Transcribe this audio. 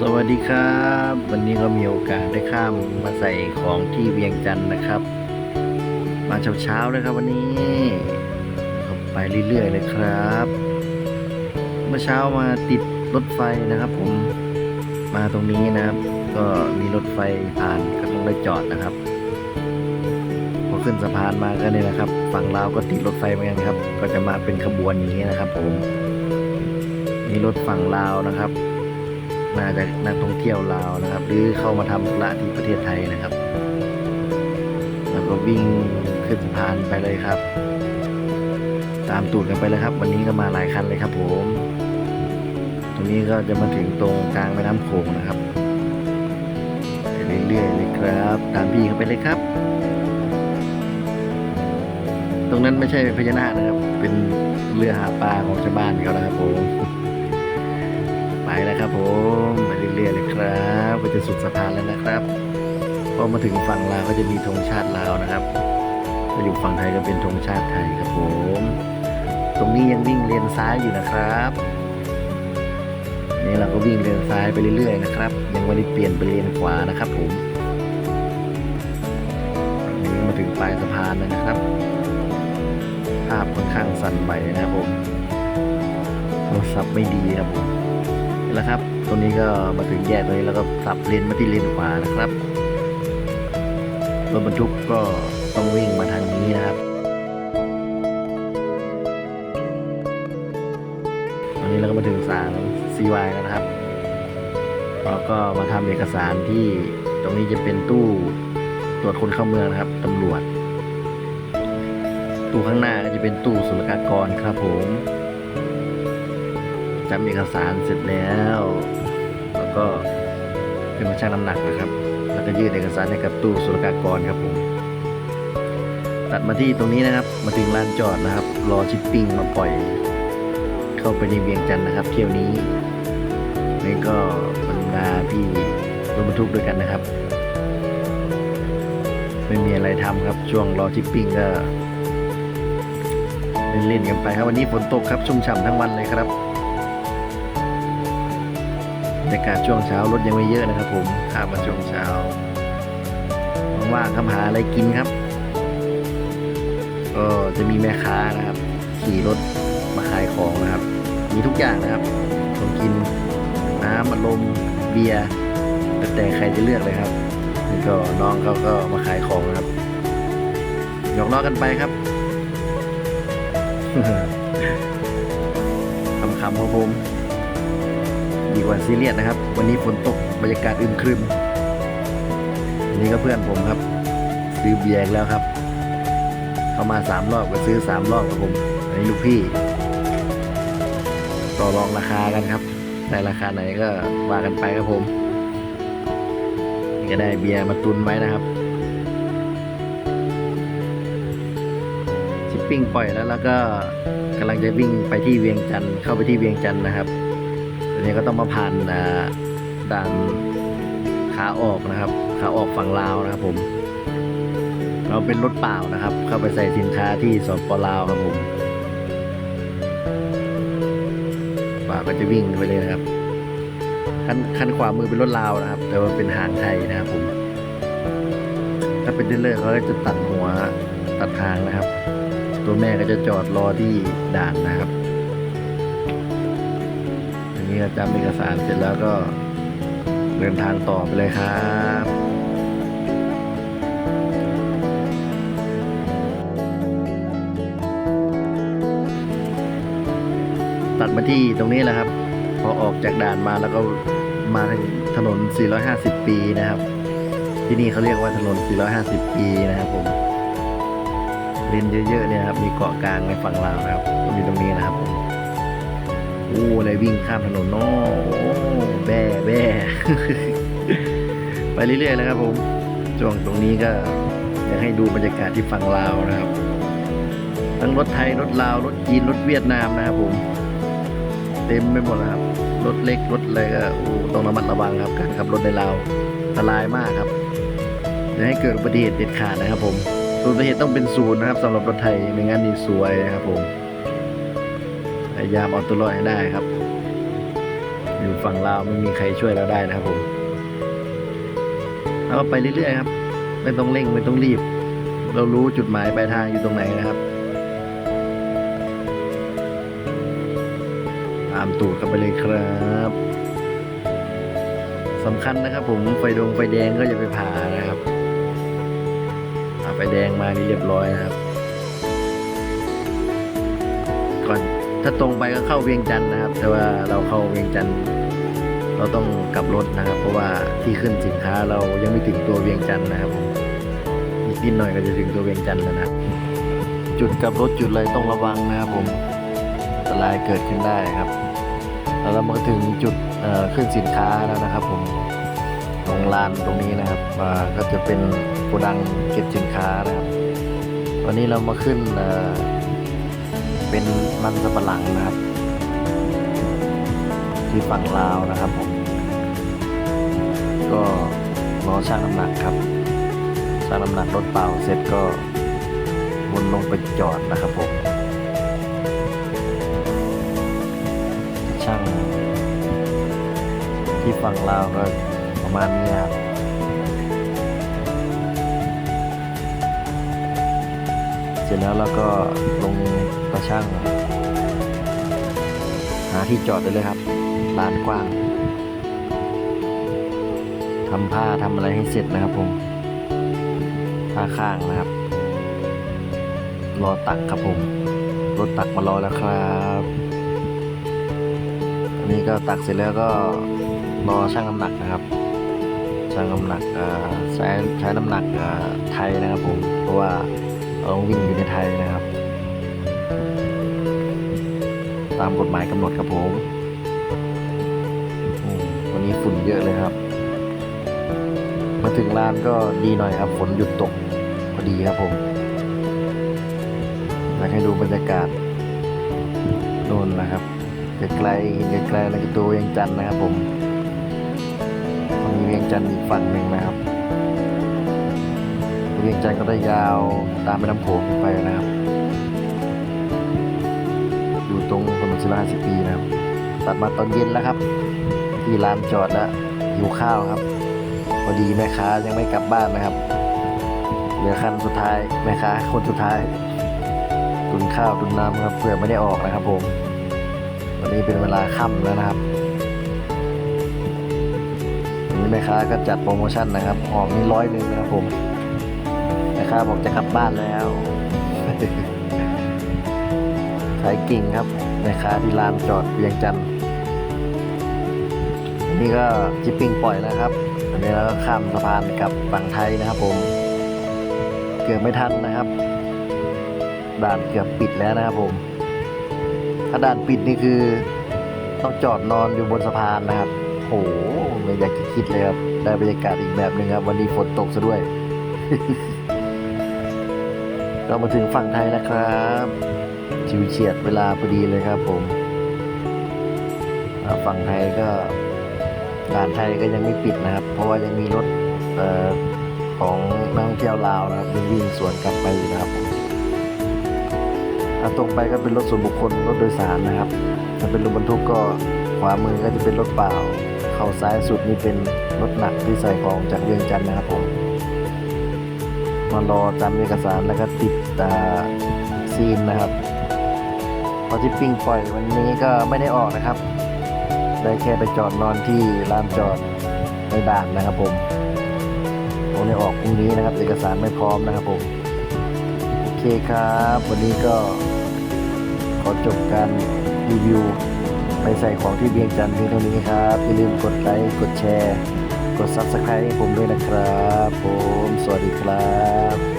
สวัสดีครับ วันนี้ก็มีโอกาสได้ข้ามมาใส่ของที่เวียงจันทร์นะครับ มาเช้าๆเลยครับวันนี้ไปเรื่อยๆเลยครับ เมื่อเช้ามาติดรถไฟนะครับ ผมมาตรงนี้นะครับ ก็มีรถไฟผ่านก็ต้องได้จอดนะครับพอขึ้นสะพานมาก็เนี่ยนะครับ ฝั่งลาวก็ติดรถไฟเหมือนกันครับ ก็จะมาเป็นขบวนอย่างนี้นะครับ ผมมีรถฝั่งลาวนะครับ มาจากนักท่องเที่ยวลาวนะครับ หรือเข้ามาทำธุระที่ประเทศไทยนะครับ แล้วก็วิ่งขึ้นสะพานไปเลยครับ ตามตูดกันไปเลยครับ วันนี้ก็มาหลายคันเลยครับผม ตรงนี้ก็จะมาถึงตรงกลางแม่น้ำโขงนะครับไปเรื่อยๆเลยครับ ตามพี่เขาไปเลยครับ ตรงนั้นไม่ใช่พญานาคนะครับ เป็นเรือหาปลาของชาวบ้านเขานะครับผม แล้วครับผมไปเรื่อยๆเลยครับก็จะสุดสะพานแล้วนะครับพอมาถึงฝั่งลาวก็จะมีธงชาติลาวนะครับถ้าอยู่ฝั่งไทยก็เป็นธงชาติไทยครับผม ตรงนี้ยังวิ่งเลนซ้ายอยู่นะครับนี่เราก็วิ่งเลนซ้ายไปเรื่อยๆนะครับ ยังไม่ได้เปลี่ยนไปเลนขวานะครับผมนี่มาถึงปลายสะพานแล้วนะครับ ภาพค่อนข้างสั่นไหวนะครับผมโทรศัพท์ไม่ดีครับผม แล้วครับ ตรงนี้ก็มาถึงแยกตรงนี้แล้วก็สับเลนมาที่เลนขวานะครับ รถบรรทุกก็ต้องวิ่งมาทางนี้นะครับ ตอนนี้เราก็มาถึงสาง CY แล้วนะครับเราก็มาทำเอกสารที่ตรงนี้จะเป็นตู้ตรวจคนเข้าเมืองนะครับตำรวจ ตู้ข้างหน้าก็จะเป็นตู้ศุลกากรครับผม จำเอกสารเสร็จแล้ว แล้วก็ขึ้นมาชั่งน้ำหนักนะครับ แล้วก็ยื่นเอกสารให้กับตู้ศุลกากรครับผมตัดมาที่ตรงนี้นะครับ มาถึงลานจอดนะครับ รอชิปปิ้งมาปล่อย เข้าไปในเวียงจันทร์นะครับ เที่ยวนี้นี่ก็บรรดาพี่รถบรรทุกด้วยกันนะครับ ไม่มีอะไรทำครับ ช่วงรอชิปปิ้งก็เล่นๆกันไปครับวันนี้ฝนตกครับชุ่มฉ่ำทั้งวันเลยครับ บรรยากาศช่วงเช้ารถยังไม่เยอะนะครับผมข้ามาช่วงเช้าว่างๆครับหาอะไรกินครับ ก็จะมีแม่ค้านะครับ ขี่รถมาขายของนะครับ มีทุกอย่างนะครับของกินน้ำอัดลมเบียร์แล้วแต่ใครจะเลือกเลยครับนี่ก็น้องเขาก็มาขายของนะครับหยอกล้อกันไปครับคำๆของผม ดีกว่าซีเรียสนะครับ วันนี้ฝนตกบรรยากาศอึมครึมอันนี้ก็เพื่อนผมครับ ซื้อเบียร์แล้วครับ เข้ามาสามรอบก็ซื้อสามรอบครับผมอันนี้ลูกพี่ ต่อรองราคากันครับได้ราคาไหนก็ว่ากันไปครับผมก็ได้เบียร์มาตุนไว้นะครับชิปปิ้งปล่อยแล้วแล้วก็กำลังจะวิ่งไปที่เวียงจันทร์เข้าไปที่เวียงจันทร์นะครับ นี้ก็ต้องมาผ่านด่านขาออกนะครับ ขาออกฝั่งลาวนะครับผม เราเป็นรถเปล่านะครับ เข้าไปใส่สินค้าที่สปลาวครับผมป่าก็จะวิ่งไปเลยนะครับคันคันขวามือเป็นรถลาวนะครับ แต่ว่าเป็นหางไทยนะครับผม ถ้าเป็นเดลเลอร์เขาก็จะตัดหัวตัดทางนะครับ ตัวแม่ก็จะจอดรอที่ด่านนะครับ นนี้ก็จำเอกสารเสร็จแล้วก็เดินทางต่อไปเลยครับตัดมาที่ตรงนี้แหละครับ พอออกจากด่านมาแล้วก็มาถึงถนน 450 ปีนะครับ ที่นี่เขาเรียกว่าถนน 450 ปีนะครับผมเลนเยอะๆเนี่ยครับมีเกาะกลางในฝั่งลาวนะครับก็มีตรงนี้นะครับผม อ้อะไรวิ่งข้ามถนนนาะโอ้แบ่แบ่ไปเรื่อยๆเลยครับผมช่วงตรงนี้ก็อยากให้ดูบรรยากาศที่ฝั่งลาวนะครับ ทั้งรถไทยรถลาวรถจีนรถเวียดนามนะครับผม เต็มไปหมดนะครับ รถเล็กรถอะไรก็โอ้ต้องระมัดระวังครับการขับรถในลาวอันตรายมากครับอย่าให้เกิดอุบัติเหตุเด็ดขาดนะครับผมอุบัติเหตุต้องเป็นศูนย์นะครับสำหรับรถไทยไม่งั้นนี่สวยนะครับผม ยายามเอาตัวรอดให้ได้ครับ อยู่ฝั่งลาวไม่มีใครช่วยเราได้นะครับผมเราก็ไปเรื่อยๆครับ ไม่ต้องเร่งไม่ต้องรีบ เรารู้จุดหมายปลายทางอยู่ตรงไหนนะครับ ตามตูดกันไปเลยครับสำคัญนะครับ ผมไฟดงไฟแดงก็จะไปผ่านะครับผ่าไฟแดงมานี่เรียบร้อยนะครับ ก่อน ถ้าตรงไปก็เข้าเวียงจันทร์นะครับ แต่ว่าเราเข้าเวียงจันทร์เราต้องกลับรถนะครับ เพราะว่าที่ขึ้นสินค้าเรายังไม่ถึงตัวเวียงจันทร์นะครับผมอีกนิดหน่อยก็จะถึงตัวเวียงจันทร์แล้วนะจุดกลับรถจุดอะไรต้องระวังนะครับผมอันตรายเกิดขึ้นได้ครับแล้วเรามาถึงจุดขึ้นสินค้าแล้วนะครับผมตรงลานตรงนี้นะครับก็จะเป็นโกดังเก็บสินค้านะครับวันนี้เรามาขึ้น เป็นมันสำปะหลังนะครับ ที่ฝั่งลาวนะครับผมก็รอชั่งน้ำหนักครับชั่งน้ำหนักรถเปล่าเสร็จก็วนลงไปจอดนะครับผมช่างที่ฝั่งลาวก็ประมาณนี้ครับ ร็จแล้วเราก็ลงตะช่างหาที่จอดได้เลยครับลานกว้างทำผ้าทำอะไรให้เสร็จนะครับผมผ้าข้างนะครับ รอตักครับผมรถตักมารอแล้วครับอันนี้ก็ตักเสร็จแล้วก็รอชั่งน้ำหนักนะครับชั่งน้ำหนักใช้ใช้น้ำหนักไทยนะครับผมเพราะว่า เราต้องวิ่งอยู่ในไทยนะครับ ตามกฎหมายกำหนดครับผมวันนี้ฝุ่นเยอะเลยครับ มาถึงร้านก็ดีหน่อยครับ ฝนหยุดตกพอดีครับผมอยากให้ดูบรรยากาศโน่นนะครับไกลๆเห็นไกลๆแล้วก็ตัวเวียงจันทร์นะครับผมมีเวียงจันทร์อีกฝั่งหนึ่งนะครับ เวียงจันทร์ก็ได้ยาวตามแม่น้ำโขงไปนะครับ อยู่ตรงถนนศิลาสิบปีนะครับ ตัดมาตอนเย็นแล้วครับ ที่ร้านจอดแล้วหิวข้าวครับ พอดีแม่ค้ายังไม่กลับบ้านนะครับ เหลือคันสุดท้ายแม่ค้าคนสุดท้าย ตุนข้าวตุนน้ำครับเผื่อไม่ได้ออกนะครับผมวันนี้เป็นเวลาค่ำแล้วนะครับวันนี้แม่ค้าก็จัดโปรโมชั่นนะครับหอมนี่ร้อยหนึ่งนะครับผม ค้าบอกจะกลับบ้านแล้วขายกิ่งครับแม่ค้าที่ร้านจอดเวียงจันทร์อันนี้ก็จิปปิ้งปล่อยแล้วครับอันนี้เราก็ข้ามสะพานกับฝั่งไทยนะครับผม เกือบไม่ทันนะครับ ด่านเกือบปิดแล้วนะครับผม ถ้าด่านปิดนี่คือ ต้องจอดนอนอยู่บนสะพานนะครับโหไม่อยากจะคิดเลยครับ ได้บรรยากาศอีกแบบหนึ่งครับ วันนี้ฝนตกซะด้วย เรามาถึงฝั่งไทยแล้วครับ ชิวเฉียดเวลาพอดีเลยครับผมฝั่งไทยก็ด่านไทยก็ยังไม่ปิดนะครับ เพราะว่ายังมีรถออของนักท่องเที่ยวลาวนะครับยังวิ่งสวนกลับไปอยู่นะครับตรงไปก็เป็นรถส่วนบุคคลรถโดยสารนะครับ ถ้าเป็นรถบรรทุกก็ขวามือก็จะเป็นรถเปล่า เข้าซ้ายสุดนี่เป็นรถหนักที่ใส่ของจากเวียงจันทร์นะครับผม มารอจำเอกสารแล้วก็ติดตาซีนนะครับพอที่ปิ้งปล่อยวันนี้ก็ไม่ได้ออกนะครับ ได้แค่ไปจอดนอนที่ลานจอดในด่านนะครับผมผมได้ออกพรุ่งนี้นะครับ เอกสารไม่พร้อมนะครับผมโอเคครับ วันนี้ก็ขอจบการรีวิวไปใส่ของที่เบียงจันทร์เพียงเท่านี้ครับอย่าลืมกดไลค์กดแชร์ กด Subscribe ให้ผมด้วยนะครับ ผม สวัสดีครับ